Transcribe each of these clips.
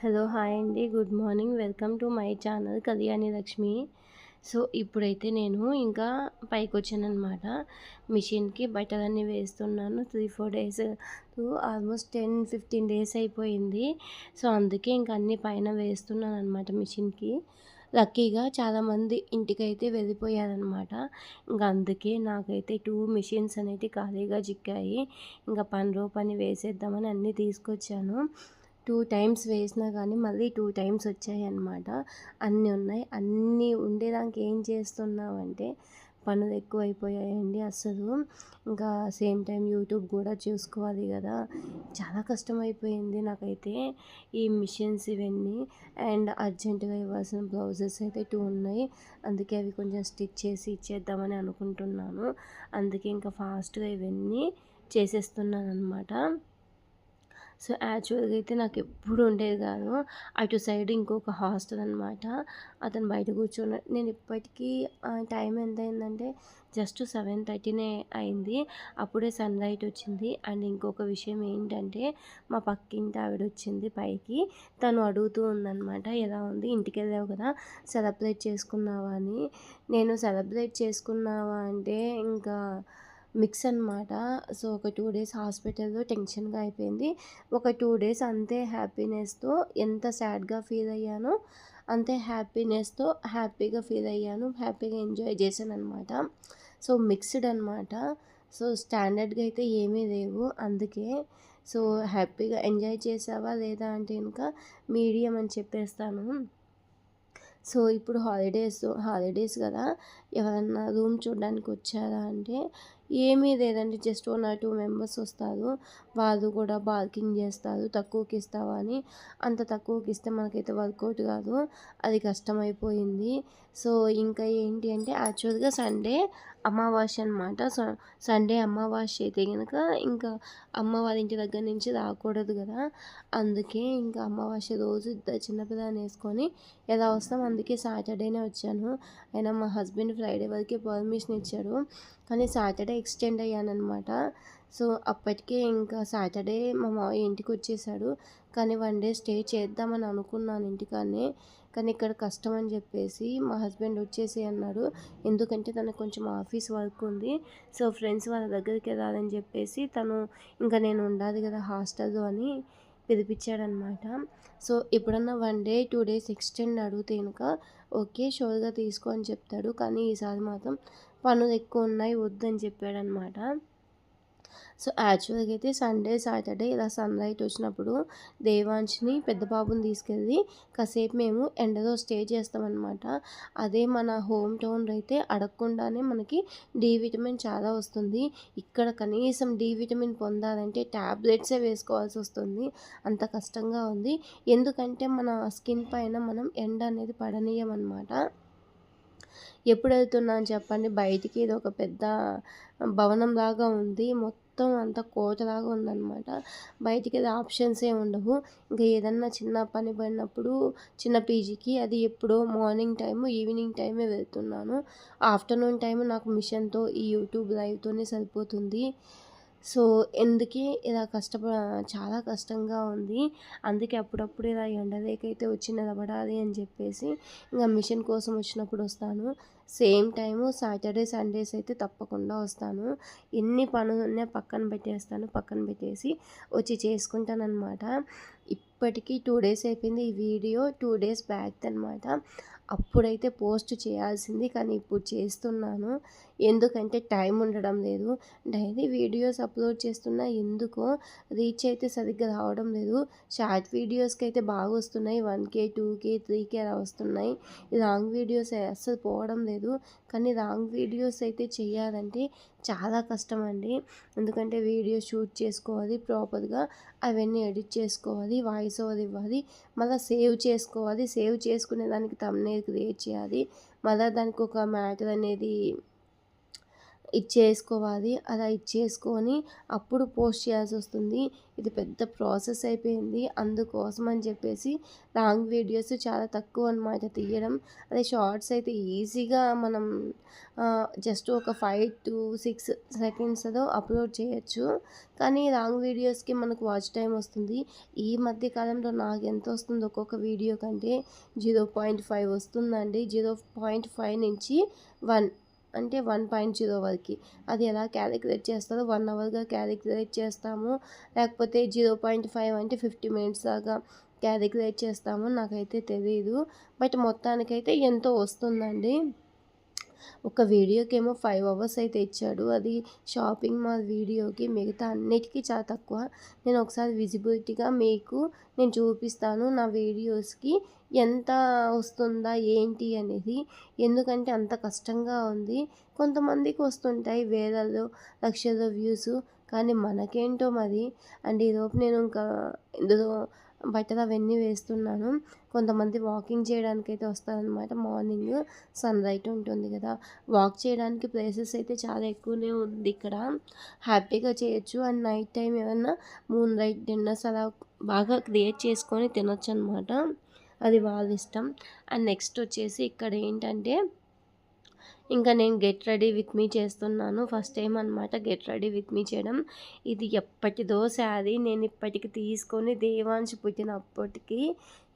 Hello hi అండి. Good morning. Welcome to my channel Kalyani Lakshmi. So ఇప్పుడైతే నేను ఇంకా పైకి వచ్చానమాట మిషన్కి బట్టలన్నీ వేస్తున్నాను. Three four days almost ten fifteen days అయిపోయింది. సో అందుకే ఇంకా అన్ని పైన వేస్తున్నాను అనమాట మిషన్కి. లక్కీగా చాలామంది ఇంటికైతే వెళ్ళిపోయారనమాట ఇంకా అందుకే నాకైతే టూ మిషన్స్ అనేది ఖాళీగా చిక్కాయి. ఇంకా పని రో పని వేసేద్దామని అన్నీ తీసుకొచ్చాను. టూ టైమ్స్ వేసినా కానీ మళ్ళీ టూ టైమ్స్ వచ్చాయి అన్నమాట అన్నీ ఉన్నాయి. అన్నీ ఉండేదానికి ఏం చేస్తున్నామంటే పనులు ఎక్కువైపోయాయండి అసలు ఇంకా సేమ్ టైం యూట్యూబ్ కూడా చూసుకోవాలి కదా. చాలా కష్టమైపోయింది నాకైతే ఈ మిషన్స్ ఇవన్నీ. అండ్ అర్జెంటుగా ఇవ్వాల్సిన బ్లౌజెస్ అయితే టూ ఉన్నాయి. అందుకే అవి కొంచెం స్టిచ్ చేసి ఇచ్చేద్దామని అనుకుంటున్నాను. అందుకే ఇంకా ఫాస్ట్గా ఇవన్నీ చేసేస్తున్నాను అనమాట సో యాక్చువల్గా అయితే నాకు ఎప్పుడు ఉండేది కాదు. అటు సైడ్ ఇంకొక హాస్టల్ అనమాట అతను బయట కూర్చున్నాడు నేను ఇప్పటికీ టైం ఎంత అయిందంటే జస్ట్ సెవెన్ థర్టీనే అయింది. అప్పుడే సన్ లైట్ వచ్చింది. అండ్ ఇంకొక విషయం ఏంటంటే మా పక్కింటి ఆవిడ వచ్చింది పైకి. తను అడుగుతూ ఉందన్నమాట ఎలా ఉంది? ఇంటికి వెళ్ళావు కదా సెలబ్రేట్ చేసుకున్నావా? అని. నేను సెలబ్రేట్ చేసుకున్నావా అంటే ఇంకా మిక్స్ అనమాట సో ఒక టూ డేస్ హాస్పిటల్లో టెన్షన్గా అయిపోయింది. ఒక టూ డేస్ అంతే హ్యాపీనెస్తో ఎంత సాడ్గా ఫీల్ అయ్యానో అంతే హ్యాపీనెస్తో హ్యాపీగా ఫీల్ అయ్యాను. హ్యాపీగా ఎంజాయ్ చేశాను అనమాట సో మిక్స్డ్ అనమాట సో స్టాండర్డ్గా అయితే ఏమీ లేవు. అందుకే సో హ్యాపీగా ఎంజాయ్ చేసావా లేదా అంటే ఇంకా మీడియం అని చెప్పేస్తాను. సో ఇప్పుడు హాలిడేస్ హాలిడేస్ కదా. ఎవరన్నా రూమ్ చూడడానికి వచ్చారా అంటే ఏమీ లేదండి. Just one or two members వస్తారు. వాళ్ళు కూడా బార్కింగ్ చేస్తారు. తక్కువకి ఇస్తావా అని. అంత తక్కువకి ఇస్తే మనకైతే వర్కౌట్ కాదు. అది కష్టమైపోయింది. సో ఇంకా ఏంటి అంటే యాక్చువల్గా సండే అమావాస్య అనమాట సో సండే అమావాస్య అయితే కనుక ఇంకా అమ్మవారి ఇంటి దగ్గర నుంచి రాకూడదు కదా. అందుకే ఇంకా అమావాస్య రోజు చిన్నపిల్లని వేసుకొని ఎలా వస్తాం? అందుకే సాటర్డేనే వచ్చాను. అయినా మా హస్బెండ్ ఫ్రైడే వరకే పర్మిషన్ ఇచ్చాడు. కానీ సాటర్డే ఎక్స్టెండ్ అయ్యానమాట సో అప్పటికే ఇంకా సాటర్డే మా మావయ్య ఇంటికి వచ్చేసాడు. కానీ వన్ డే స్టే చేద్దామని అనుకున్నాను ఇంటికానే కానీ ఇక్కడ కష్టం అని చెప్పేసి మా హస్బెండ్ వచ్చేసి అన్నాడు. ఎందుకంటే తనకు కొంచెం ఆఫీస్ వర్క్ ఉంది. సో ఫ్రెండ్స్ వాళ్ళ దగ్గరికి రాదని చెప్పేసి తను ఇంకా నేను ఉండాలి కదా హాస్టల్లో అని పిలిపించాడనమాట సో ఎప్పుడన్నా one day two days extend అడిగితే కనుక ఓకే షోర్గా తీసుకో అని చెప్తాడు. కానీ ఈసారి మాత్రం పనులు ఎక్కువ ఉన్నాయి వద్దని చెప్పాడనమాట. సో యాక్చువల్గా అయితే సండే సాటర్డే ఇలా సన్ లైట్ వచ్చినప్పుడు దేవాంశ్ని పెద్ద బాబుని తీసుకెళ్ళి కాసేపు మేము ఎండలో స్టే చేస్తామన్నమాట. అదే మన హోమ్ టౌన్లో అయితే అడగకుండానే మనకి డి విటమిన్ చాలా వస్తుంది. ఇక్కడ కనీసం డి విటమిన్ పొందాలంటే ట్యాబ్లెట్సే వేసుకోవాల్సి వస్తుంది. అంత కష్టంగా ఉంది. ఎందుకంటే మన స్కిన్ పైన మనం ఎండ అనేది పడనీయమన్నమాట. ఎప్పుడు వెళ్తున్నాను చెప్పండి బయటికి ఇది ఒక పెద్ద భవనం లాగా ఉంది. మొత్తం మొత్తం అంతా కోటలాగా ఉందన్నమాట. బయటికి అది ఆప్షన్స్ ఏ ఉండవు. ఇంకా ఏదన్నా చిన్న పని పడినప్పుడు చిన్న పీజీకి అది ఎప్పుడో మార్నింగ్ టైం ఈవినింగ్ టైమే వెళ్తున్నాను. ఆఫ్టర్నూన్ టైం నాకు మిషన్తో ఈ యూట్యూబ్ లైవ్తోనే సరిపోతుంది. సో ఎందుకే ఇలా కష్టప చాలా కష్టంగా ఉంది. అందుకే అప్పుడప్పుడు ఇలా ఎండలేకైతే వచ్చి నిలబడాలి అని చెప్పేసి ఇంకా మిషన్ కోసం వచ్చినప్పుడు వస్తాను. సేమ్ టైము సాటర్డే సండేస్ అయితే తప్పకుండా వస్తాను. ఎన్ని పనులున్నా పక్కన పెట్టేస్తాను పక్కన పెట్టేసి వచ్చి చేసుకుంటానమాట ఇప్పటికీ టూ డేస్ అయిపోయింది ఈ వీడియో. టూ డేస్ బ్యాక్ అనమాట అప్పుడైతే పోస్ట్ చేయాల్సింది కానీ ఇప్పుడు చేస్తున్నాను. ఎందుకంటే టైం ఉండడం లేదు. డైలీ వీడియోస్ అప్లోడ్ చేస్తున్నా ఎందుకో రీచ్ అయితే సరిగ్గా రావడం లేదు. షార్ట్ వీడియోస్కి అయితే బాగా వస్తున్నాయి. One K two K three K అలా వస్తున్నాయి. లాంగ్ వీడియోస్ అస్సలు పోవడం లేదు. కానీ లాంగ్ వీడియోస్ అయితే చేయాలంటే చాలా కష్టం అండి ఎందుకంటే వీడియో షూట్ చేసుకోవాలి ప్రాపర్గా అవన్నీ ఎడిట్ చేసుకోవాలి వాయిస్ ఓవర్ ఇవ్వాలి మళ్ళీ సేవ్ చేసుకోవాలి. సేవ్ చేసుకునే దానికి తమ్నే క్రియేట్ చేయాలి. మళ్ళీ దానికి ఒక మ్యాటర్ అనేది ఇచ్చేసుకోవాలి. అలా ఇచ్చేసుకొని అప్పుడు పోస్ట్ చేయాల్సి వస్తుంది. ఇది పెద్ద ప్రాసెస్ అయిపోయింది. అందుకోసం అని చెప్పేసి లాంగ్ వీడియోస్ చాలా తక్కువ అనమాట తీయడం. అదే షార్ట్స్ అయితే ఈజీగా మనం జస్ట్ ఒక ఫైవ్ టు సిక్స్ సెకండ్స్లో అప్లోడ్ చేయొచ్చు. కానీ లాంగ్ వీడియోస్కి మనకు వాచ్ టైం వస్తుంది. ఈ మధ్య కాలంలో నాకు ఎంత వస్తుంది ఒక్కొక్క వీడియో కంటే? జీరో పాయింట్ ఫైవ్ వస్తుందండి. జీరో పాయింట్ ఫైవ్ నుంచి వన్. అంటే వన్ పాయింట్ జీరో వరకు. అది ఎలా క్యాలిక్యులేట్ చేస్తారో వన్ అవర్గా క్యాలిక్యులేట్ చేస్తాము. లేకపోతే జీరో పాయింట్ ఫైవ్ అంటే ఫిఫ్టీ మినిట్స్ దాకా క్యాలిక్యులేట్ చేస్తాము. నాకైతే తెలియదు బట్ మొత్తానికైతే ఎంతో వస్తుందండి. ఒక వీడియోకేమో ఫైవ్ అవర్స్ అయితే ఇచ్చాడు అది షాపింగ్ మాల్ వీడియోకి మిగతా అన్నిటికీ చాలా తక్కువ. నేను ఒకసారి విజిబిలిటీగా మీకు నేను చూపిస్తాను నా వీడియోస్కి ఎంత వస్తుందా ఏంటి అనేది. ఎందుకంటే అంత కష్టంగా ఉంది. కొంతమందికి వస్తుంటాయి వేలలో లక్షల వ్యూస్. కానీ మనకేంటో మరి. అండ్ ఈలోపు నేను ఇంకా ఇందులో బట్టలు అవన్నీ వేస్తున్నాను. కొంతమంది వాకింగ్ చేయడానికి అయితే వస్తారనమాట మార్నింగ్ సన్ రైట్ ఉంటుంది కదా. వాక్ చేయడానికి ప్లేసెస్ అయితే చాలా ఎక్కువనే ఉంది ఇక్కడ. హ్యాపీగా చేయొచ్చు. అండ్ నైట్ టైం ఏమన్నా మూన్ రైట్ డిన్నర్స్ అలా బాగా క్రియేట్ చేసుకొని తినొచ్చు అనమాట అది వాళ్ళ ఇష్టం. అండ్ నెక్స్ట్ వచ్చేసి ఇక్కడ ఏంటంటే ఇంకా నేను గెట్ రెడీ విత్ మీ చేస్తున్నాను. ఫస్ట్ టైం అనమాట గెట్ రెడీ విత్ మీ చేయడం. ఇది ఎప్పటిదో శారీ. నేను ఇప్పటికి తీసుకొని దేవాంశ పుట్టినప్పటికీ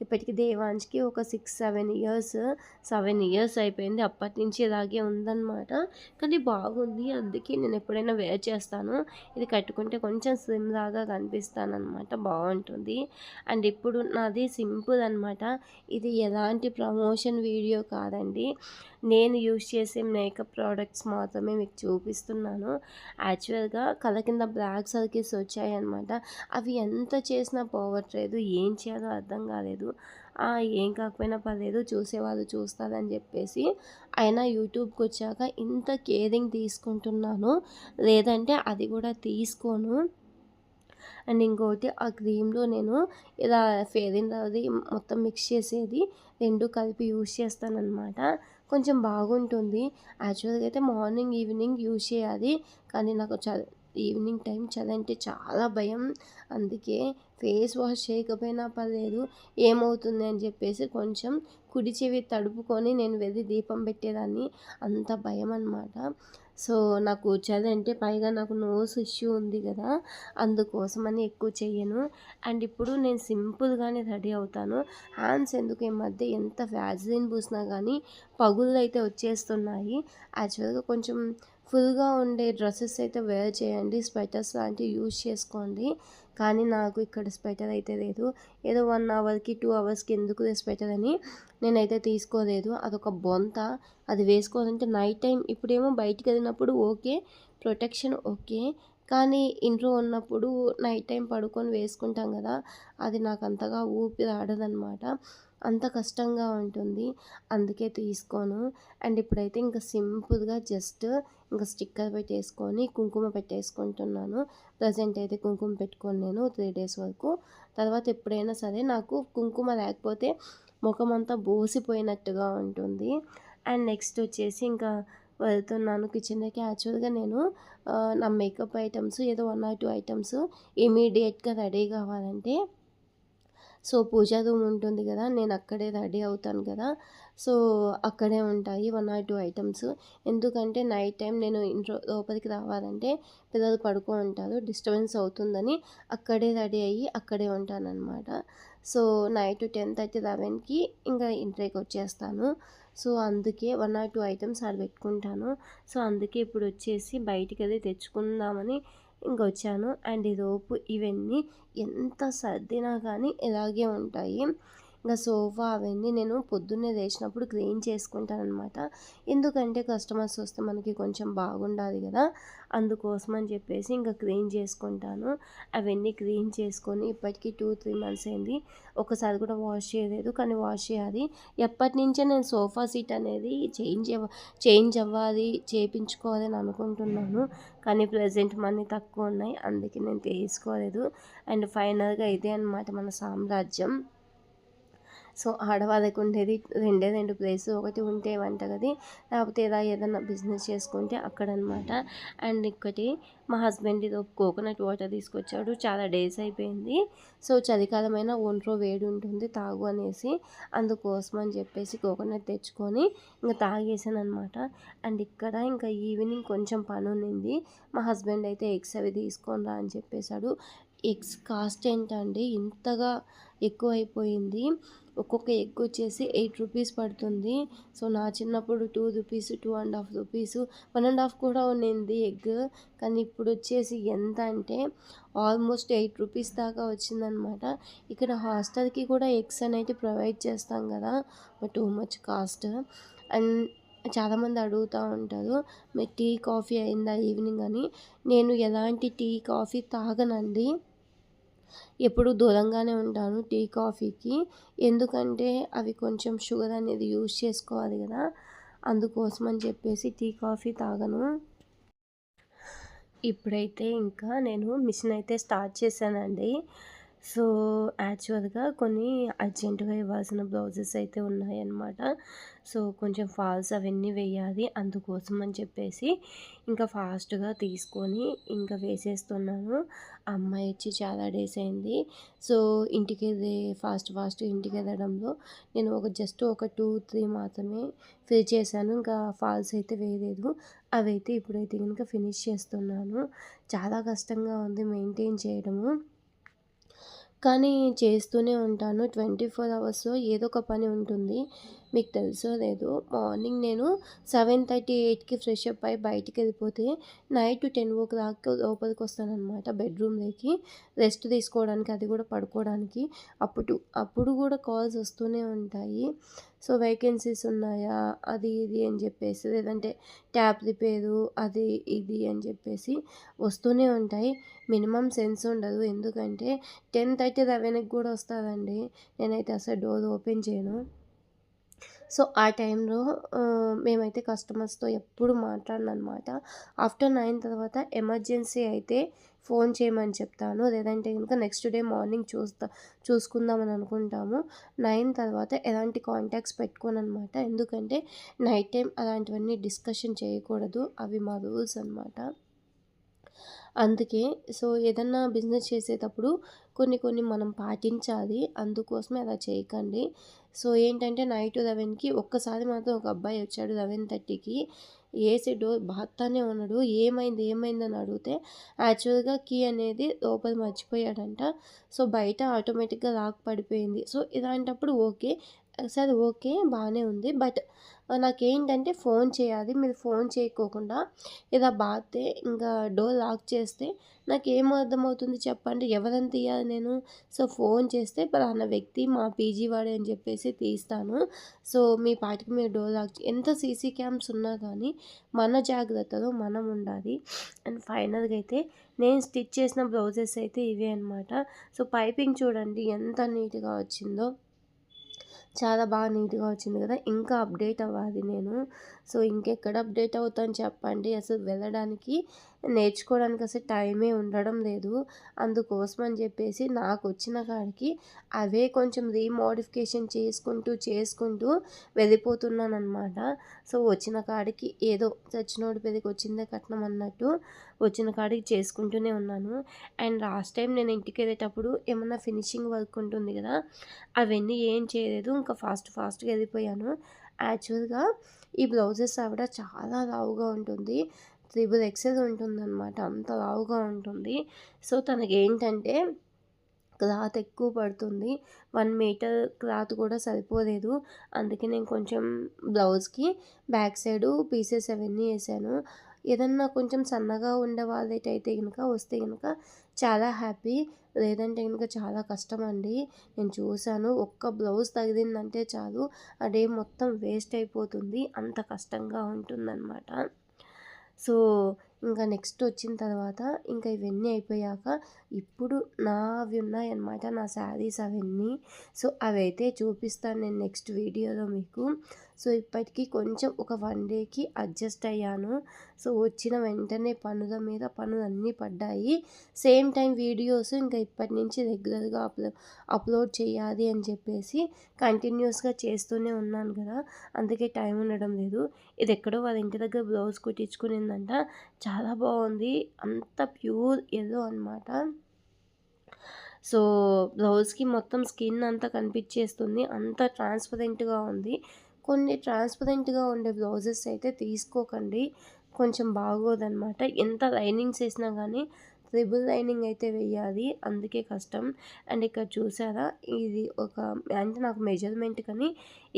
ఇప్పటికి దేవాంశ్కి ఒక six seven years seven years అయిపోయింది. అప్పటి నుంచి ఇలాగే ఉందన్నమాట. కానీ బాగుంది. అందుకే నేను ఎప్పుడైనా వేర్ చేస్తాను. ఇది కట్టుకుంటే కొంచెం స్లిమ్ లాగా కనిపిస్తాను అనమాట బాగుంటుంది. అండ్ ఇప్పుడు నాది సింపుల్ అనమాట ఇది ఎలాంటి ప్రమోషన్ వీడియో కాదండి. నేను యూజ్ చేసే మేకప్ ప్రోడక్ట్స్ మాత్రమే మీకు చూపిస్తున్నాను. యాక్చువల్గా కల కింద బ్లాక్ సర్కిల్స్ వచ్చాయన్నమాట. అవి ఎంత చేసినా పోవట్లేదు. ఏం చేయాలో అర్థం కాలేదు. ఏం కాకపోయినా పర్లేదు చూసేవాళ్ళు చూస్తారని చెప్పేసి అయినా యూట్యూబ్కి వచ్చాక ఇంత కేరింగ్ తీసుకుంటున్నాను. లేదంటే అది కూడా తీసుకోను. అండ్ ఇంకోటి ఆ క్రీమ్లో నేను ఇలా ఫేర్ అండ్ లవ్లీ మొత్తం మిక్స్ చేసేది రెండు కలిపి యూజ్ చేస్తానన్నమాట. కొంచెం బాగుంటుంది. యాక్చువల్గా అయితే మార్నింగ్ ఈవినింగ్ యూజ్ చేయాలి. కానీ నాకు చ ఈవినింగ్ టైం చలి అంటే చాలా భయం. అందుకే ఫేస్ వాష్ చేయకపోయినా పర్లేదు ఏమవుతుంది అని చెప్పేసి కొంచెం కుడి చెవి తడుపుకొని నేను వెళ్ళి దీపం పెట్టేదాన్ని. అంత భయం అనమాట సో నాకు చదంటే పైగా నాకు నోస్ ఇష్యూ ఉంది కదా అందుకోసమని ఎక్కువ చెయ్యను. అండ్ ఇప్పుడు నేను సింపుల్గానే రెడీ అవుతాను. హ్యాండ్స్ ఎందుకు ఈ మధ్య ఎంత వ్యాజిలిన్ పూసినా కానీ పగుళ్ళు అయితే వచ్చేస్తున్నాయి. యాక్చువల్గా కొంచెం ఫుల్గా ఉండే డ్రెస్సెస్ అయితే వేర్ చేయండి స్వెటర్స్ లాంటివి యూజ్ చేసుకోండి. కానీ నాకు ఇక్కడ స్వెటర్ అయితే లేదు. ఏదో వన్ అవర్కి టూ అవర్స్కి ఎందుకు స్వెటర్ అని నేనైతే తీసుకోలేదు. అదొక బొంత. అది వేసుకోవాలంటే నైట్ టైం ఇప్పుడేమో బయటికి వెళ్ళినప్పుడు ఓకే ప్రొటెక్షన్ ఓకే. కానీ ఇంట్లో ఉన్నప్పుడు నైట్ టైం పడుకొని వేసుకుంటాం కదా అది నాకు అంతగా ఊపి రాడదనమాట అంత కష్టంగా ఉంటుంది. అందుకే తీసుకోను. అండ్ ఇప్పుడైతే ఇంకా సింపుల్గా జస్ట్ ఇంకా స్టిక్కర్ పెట్టేసుకొని కుంకుమ పెట్టేసుకుంటున్నాను. ప్రజెంట్ అయితే కుంకుమ పెట్టుకొని నేను త్రీ డేస్ వరకు. తర్వాత ఎప్పుడైనా సరే నాకు కుంకుమ లేకపోతే ముఖం అంతా బోసిపోయినట్టుగా ఉంటుంది. అండ్ నెక్స్ట్ వచ్చేసి ఇంకా వెళ్తున్నాను కిచెన్కి యాక్చువల్గా నేను నా మేకప్ ఐటమ్స్ ఏదో వన్ ఆర్ టూ ఐటమ్స్ ఇమీడియట్గా రెడీ కావాలంటే. సో పూజా రూమ్ ఉంటుంది కదా నేను అక్కడే రెడీ అవుతాను కదా. సో అక్కడే ఉంటాయి వన్ ఆర్ టూ ఐటమ్స్. ఎందుకంటే నైట్ టైం నేను ఇంట్లో లోపలికి రావాలంటే పిల్లలు పడుకో ఉంటారు డిస్టర్బెన్స్ అవుతుందని అక్కడే రెడీ అయ్యి అక్కడే ఉంటానన్నమాట. సో నైట్ టెన్ థర్టీ లెవెన్కి ఇంకా ఇంట్లోకి వచ్చేస్తాను. సో అందుకే వన్ ఆర్ టూ ఐటమ్స్ ఆడ పెట్టుకుంటాను. సో అందుకే ఇప్పుడు వచ్చేసి బయటికి వెళ్ళి తెచ్చుకుందామని ఇంకొచ్చాను అండ్ ఈలోపు ఇవన్నీ ఎంత సర్దినా కానీ ఇలాగే ఉంటాయి. ఇంకా సోఫా అవన్నీ నేను పొద్దున్నే లేచినప్పుడు క్లీన్ చేసుకుంటాను అనమాట ఎందుకంటే కస్టమర్స్ వస్తే మనకి కొంచెం బాగుండాలి కదా. అందుకోసం అని చెప్పేసి ఇంకా క్లీన్ చేసుకుంటాను. అవన్నీ క్లీన్ చేసుకొని ఇప్పటికీ టూ త్రీ మంత్స్ అయింది. ఒకసారి కూడా వాష్ చేయలేదు కానీ వాష్ చేయాలి. ఎప్పటి నుంచే నేను సోఫా సీట్ అనేది చేంజ్ చేంజ్ అవ్వాలి చేయించుకోవాలని అనుకుంటున్నాను. కానీ ప్రజెంట్ మనీ తక్కువ ఉన్నాయి. అందుకే నేను తీసుకోలేదు. అండ్ ఫైనల్గా ఇదే అనమాట మన సామ్రాజ్యం. సో ఆడవాళ్ళకి ఉండేది రెండే రెండు ప్లేస్. ఒకటి ఉంటే వంటగది లేకపోతే ఇలా ఏదైనా బిజినెస్ చేసుకుంటే అక్కడ అనమాట అండ్ ఇంకటి మా హస్బెండ్ ఇది కోకోనట్ వాటర్ తీసుకొచ్చాడు. చాలా డేస్ అయిపోయింది. సో చలికాలమైన ఒంట్లో వేడి ఉంటుంది తాగు అనేసి అందుకోసం అని చెప్పేసి కోకోనట్ తెచ్చుకొని ఇంకా తాగేసాను అనమాట అండ్ ఇక్కడ ఇంకా ఈవినింగ్ కొంచెం పని ఉన్నింది మా హస్బెండ్ అయితే ఎగ్స్ అవి తీసుకొని రా అని చెప్పేశాడు. ఎగ్స్ కాస్ట్ ఏంటండి? ఇంతగా ఎక్కువైపోయింది. ఒక్కొక్క ఎగ్ వచ్చేసి ఎయిట్ రూపీస్ పడుతుంది. సో నా చిన్నప్పుడు two rupees two and half rupees one and half కూడా ఉన్నింది ఎగ్. కానీ ఇప్పుడు వచ్చేసి ఎంత అంటే ఆల్మోస్ట్ ఎయిట్ రూపీస్ దాకా వచ్చిందనమాట. ఇక్కడ హాస్టల్కి కూడా ఎగ్స్ అనేది ప్రొవైడ్ చేస్తాం కదా టూ మచ్ కాస్ట్. అండ్ చాలామంది అడుగుతూ ఉంటారు మీరు టీ కాఫీ అయిందా ఈవినింగ్? అని. నేను ఎలాంటి టీ కాఫీ తాగనండి. ఎప్పుడు దూరంగానే ఉంటాను టీ కాఫీకి. ఎందుకంటే అవి కొంచెం షుగర్ అనేది యూజ్ చేసుకోవాలి కదా. అందుకోసం అని చెప్పేసి టీ కాఫీ తాగను. ఇప్పుడైతే ఇంకా నేను మిషన్ అయితే స్టార్ట్ చేశానండి. సో యాక్చువల్గా కొన్ని అర్జెంటుగా ఇవ్వాల్సిన బ్లౌజెస్ అయితే ఉన్నాయన్నమాట. సో కొంచెం ఫాల్స్ అవన్నీ వేయాలి అందుకోసం అని చెప్పేసి ఇంకా ఫాస్ట్గా తీసుకొని ఇంకా వేసేస్తున్నాను. అమ్మాయి వచ్చి చాలా డేస్ అయింది. సో ఇంటికి ఫాస్ట్ ఫాస్ట్ ఇంటికి వెళ్ళడంలో నేను ఒక జస్ట్ ఒక టూ త్రీ మాత్రమే ఫిల్ చేశాను. ఇంకా ఫాల్స్ అయితే వేయలేదు. అవైతే ఇప్పుడైతే కనుక ఫినిష్ చేస్తున్నాను. చాలా కష్టంగా ఉంది మెయింటైన్ చేయడము. కానీ చేస్తూనే ఉంటాను. ట్వంటీ ఫోర్ అవర్స్లో ఏదో ఒక పని ఉంటుంది. మీకు తెలుసో లేదో మార్నింగ్ నేను సెవెన్ థర్టీ ఎయిట్కి ఫ్రెష్ అప్ అయి బయటికి వెళ్ళిపోతే నైట్ టెన్ ఓ క్లాక్ లోపలికి వస్తానమాట బెడ్రూమ్లోకి. రెస్ట్ తీసుకోవడానికి అది కూడా పడుకోవడానికి. అప్పుడు అప్పుడు కూడా కాల్స్ వస్తూనే ఉంటాయి. సో వేకెన్సీస్ ఉన్నాయా? అది ఇది అని చెప్పేసి లేదంటే ట్యాప్ రిపేరు అది ఇది అని చెప్పేసి వస్తూనే ఉంటాయి. మినిమం సెన్స్ ఉండదు. ఎందుకంటే టెన్ థర్టీ లెవెన్కి కూడా వస్తుందండి. నేనైతే అసలు డోర్ ఓపెన్ చేయను. సో ఆ టైంలో మేమైతే కస్టమర్స్తో ఎప్పుడు మాట్లాడనమాట ఆఫ్టర్ నైన్ తర్వాత ఎమర్జెన్సీ అయితే ఫోన్ చేయమని చెప్తాను. లేదంటే కనుక నెక్స్ట్ డే మార్నింగ్ చూస్తా చూసుకుందామని అనుకుంటాము. నైన్ తర్వాత ఎలాంటి కాంటాక్ట్స్ పెట్టుకోను అనమాట ఎందుకంటే నైట్ టైం అలాంటివన్నీ డిస్కషన్ చేయకూడదు. అవి మా రూల్స్ అనమాట అందుకే సో ఏదన్నా బిజినెస్ చేసేటప్పుడు కొన్ని కొన్ని మనం పాటించాలి. అందుకోసమే అలా చేయకండి. సో ఏంటంటే నైట్ లెవెన్కి ఒక్కసారి మాత్రం ఒక అబ్బాయి వచ్చాడు లెవెన్ థర్టీకి. ఏసీ డోర్ బాగానే ఉన్నాడు. ఏమైంది ఏమైంది అని అడిగితే యాక్చువల్గా కీ అనేది లోపల మర్చిపోయాడంట. సో బయట ఆటోమేటిక్గా లాక్ పడిపోయింది. సో ఇలాంటప్పుడు ఓకే. సార్ ఓకే బాగానే ఉంది. బట్ నాకేంటంటే ఫోన్ చేయాలి. మీరు ఫోన్ చేయకోకుండా ఇలా బాతే ఇంకా డోర్ లాక్ చేస్తే నాకు ఏం అర్థమవుతుంది చెప్పండి. ఎవరని తీయాలి నేను? సో ఫోన్ చేస్తే పలానా వ్యక్తి మా పీజీ వాడే అని చెప్పేసి తీస్తాను. సో మీ పాటికి మీరు డోర్ లాక్ ఎంత సీసీ క్యామ్స్ ఉన్నా కానీ మన జాగ్రత్తలో మనం ఉండాలి. అండ్ ఫైనల్గా అయితే నేను స్టిచ్ చేసిన బ్లౌజెస్ అయితే ఇవే అనమాట సో పైపింగ్ చూడండి ఎంత నీట్గా వచ్చిందో. చాలా బాగా నీట్గా వచ్చింది కదా! ఇంకా అప్డేట్ అవ్వాలి నేను. సో ఇంకెక్కడ అప్డేట్ అవుతాను చెప్పండి? అసలు వెళ్ళడానికి నేర్చుకోవడానికి అసలు టైమే ఉండడం లేదు. అందుకోసం అని చెప్పేసి నాకు వచ్చిన కాడికి అవే కొంచెం రీమోడిఫికేషన్ చేసుకుంటూ చేసుకుంటూ వెళ్ళిపోతున్నాను అనమాట సో వచ్చిన కాడికి ఏదో చచ్చినోడి పెదికి వచ్చిందే కట్నం అన్నట్టు వచ్చిన కాడికి చేసుకుంటూనే ఉన్నాను. అండ్ లాస్ట్ టైం నేను ఇంటికి వెళ్ళేటప్పుడు ఏమన్నా ఫినిషింగ్ వర్క్ ఉంటుంది కదా అవన్నీ ఏం చేయలేదు. ఇంకా ఫాస్ట్ ఫాస్ట్గా వెళ్ళిపోయాను. యాక్చువల్గా ఈ బ్లౌజెస్ ఆవిడ చాలా లావుగా ఉంటుంది. త్రిబుల్ ఎక్సెల్ ఉంటుందన్నమాట. అంత లావుగా ఉంటుంది. సో తనకి ఏంటంటే క్లాత్ ఎక్కువ పడుతుంది. వన్ మీటర్ క్లాత్ కూడా సరిపోలేదు. అందుకే నేను కొంచెం బ్లౌజ్కి బ్యాక్ సైడ్ పీసెస్ అవన్నీ వేసాను ఏదన్నా కొంచెం సన్నగా ఉండే వాళ్ళైతే కనుక వస్తే కనుక చాలా హ్యాపీ. లేదంటే కనుక చాలా కష్టం అండి నేను చూశాను. ఒక్క బ్లౌజ్ తగిలిందంటే చాలు. ఆ డే మొత్తం వేస్ట్ అయిపోతుంది. అంత కష్టంగా ఉంటుందన్నమాట. సో ఇంకా నెక్స్ట్ వచ్చిన తర్వాత ఇంకా ఇవన్నీ అయిపోయాక ఇప్పుడు నావి ఉన్నాయన్నమాట. నా శారీస్ అవన్నీ. సో అవైతే చూపిస్తాను నేను నెక్స్ట్ వీడియోలో మీకు. సో ఇప్పటికీ కొంచెం ఒక వన్ డేకి అడ్జస్ట్ అయ్యాను. సో వచ్చిన వెంటనే పనుల మీద పనులు అన్నీ పడ్డాయి. సేమ్ టైం వీడియోస్ ఇంకా ఇప్పటి నుంచి రెగ్యులర్గా అప్లో అప్లోడ్ చేయాలి అని చెప్పేసి కంటిన్యూస్గా చేస్తూనే ఉన్నాను కదా. అందుకే టైం ఉండడం లేదు. ఇది ఎక్కడో వాళ్ళ ఇంటి దగ్గర బ్లౌజ్ కుట్టించుకునిందంట. చాలా బాగుంది. అంత ప్యూర్ ఎల్లో అనమాట సో బ్లౌజ్కి మొత్తం స్కిన్ అంతా కనిపించేస్తుంది. అంత ట్రాన్స్పరెంట్గా ఉంది. కొన్ని ట్రాన్స్పరెంట్గా ఉండే బ్లౌజెస్ అయితే తీసుకోకండి. కొంచెం బాగోదన్నమాట. ఎంత లైనింగ్స్ వేసినా కానీ ట్రిబుల్ లైనింగ్ అయితే వేయాలి అందుకే కష్టం. అండ్ ఇక్కడ చూసారా? ఇది ఒక అంటే నాకు మెజర్మెంట్ కానీ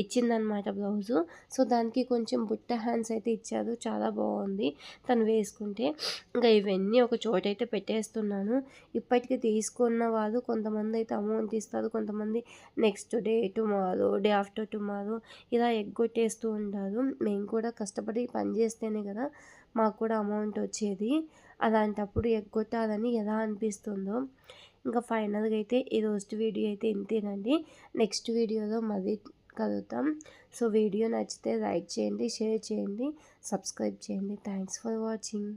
ఇచ్చిందనమాట బ్లౌజు. సో దానికి కొంచెం బుట్ట హ్యాండ్స్ అయితే ఇచ్చారు. చాలా బాగుంది. తను వేసుకుంటే ఇంకా ఇవన్నీ ఒక చోట అయితే పెట్టేస్తున్నాను. ఇప్పటికీ తీసుకున్న వాళ్ళు కొంతమంది అయితే అమౌంట్ ఇస్తారు. కొంతమంది next day tomorrow day after tomorrow ఇలా ఎగ్గొట్టేస్తూ ఉంటారు. మేము కూడా కష్టపడి పని చేస్తేనే కదా మాకు కూడా అమౌంట్ వచ్చేది. అలాంటప్పుడు ఎగ్గొట్టాలని ఎలా అనిపిస్తుందో ఇంకా ఫైనల్గా అయితే ఈ రోజు వీడియో అయితే ఇంతేనండి. నెక్స్ట్ వీడియోలో మళ్ళీ కలుగుతాం సో వీడియో నచ్చితే లైక్ చేయండి షేర్ చేయండి సబ్స్క్రైబ్ చేయండి. Thanks for watching.